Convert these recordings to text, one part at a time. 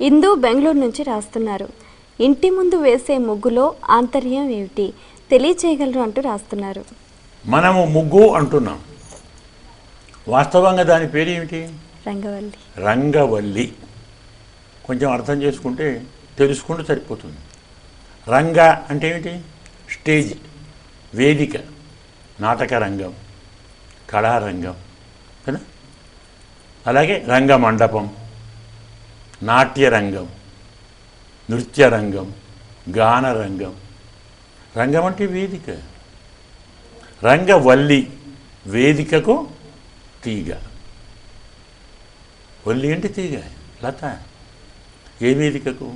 ఇందు బెంగళూరు నుంచి రాస్తున్నారు. ఇంటి ముందు వేసే ముగ్గులో ఆంతర్యం ఏమిటి? తెలియచేయగలరు అంటూ రాస్తున్నారు. మనము ముగ్గు అంటున్నాం. వాస్తవంగా దాని పేరు ఏమిటి? రంగవల్లి. రంగవల్లి. కొంచెం అర్థం చేసుకుంటే తెలుసుకుంటూ సరిపోతుంది. రంగ అంటే ఏమిటి? స్టేజ్ వేదిక నాటక రంగం కళారంగం కదా? అలాగే రంగ నాట్యరంగం నాట్య రంగం నృత్య రంగం గాన రంగం రంగం అంటే వేదిక. రంగవల్లి వేదికకు తీగ. వల్లి అంటే తీగ లత. ఏ వేదికకు?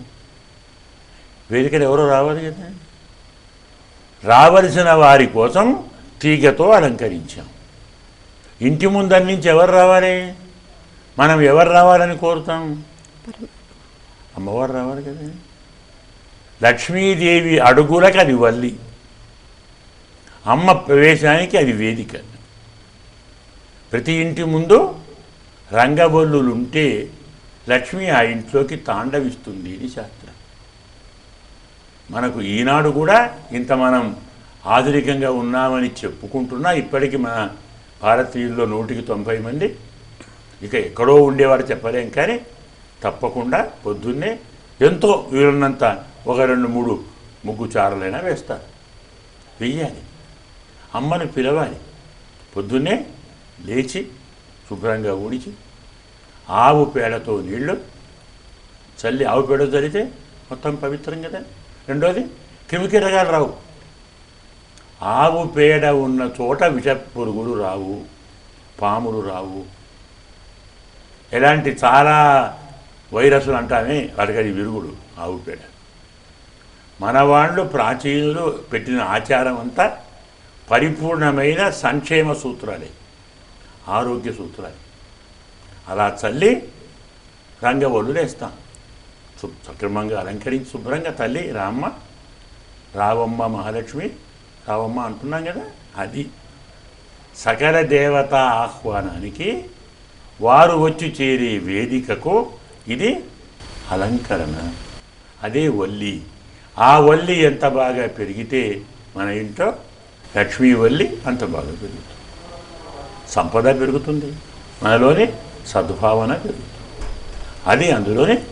వేదికలు ఎవరో రావాలి కదా? రావలసిన వారి కోసం తీగతో అలంకరించాం. ఇంటి ముందరి నుంచి ఎవరు రావాలి? మనం ఎవరు రావాలని కోరుతాం? అమ్మవారు రావాలి కదా? లక్ష్మీదేవి అడుగులకు అది వల్లి. అమ్మ ప్రవేశానికి అది వేదిక. ప్రతి ఇంటి ముందు రంగబొల్లులు ఉంటే లక్ష్మి ఆ ఇంట్లోకి తాండవిస్తుంది ఇది శాస్త్రం. మనకు ఈనాడు కూడా ఇంత మనం ఆధునికంగా ఉన్నామని చెప్పుకుంటున్నా ఇప్పటికీ మన భారతీయుల్లో నూటికి తొంభై మంది. ఇక ఎక్కడో ఉండేవారు చెప్పలేం కానీ తప్పకుండా పొద్దున్నే ఎంతో వీలున్నంత ఒక రెండు మూడు ముగ్గు చారలైనా వేస్తారు. వెయ్యాలి. అమ్మను పిలవాలి. పొద్దున్నే లేచి శుభ్రంగా ఊడిచి ఆవు పేడతో నీళ్ళు చల్లి ఆవు పేడ జరిగితే మొత్తం పవిత్రం కదా. రెండోది క్రిమికీటకాలు రావు. ఆవు పేడ ఉన్న చోట విష పురుగులు రావు పాములు రావు. ఎలాంటి చాలా వైరస్లు అంటామే వాటికది విరుగుడు ఆవు పేడ మన వాళ్ళు ప్రాచీనులు పెట్టిన ఆచారం అంతా పరిపూర్ణమైన సంక్షేమ సూత్రాలే ఆరోగ్య సూత్రాలు. అలా చల్లి రంగవల్లు వేస్తాం సక్రమంగా అలంకరించి శుభ్రంగా తల్లి రామ్మ రావమ్మ మహాలక్ష్మి రావమ్మ అంటున్నాం కదా అది సకల దేవతా ఆహ్వానానికి వారు వచ్చి చేరే వేదికకు ఇది అలంకరణ. అదే వల్లి. ఆ వల్లి ఎంత బాగా పెరిగితే మన ఇంట్లో లక్ష్మీ వల్లి అంత బాగా పెరుగుతుంది. సంపద పెరుగుతుంది. మనలోని సద్భావన పెరుగుతుంది. అది అందులోనే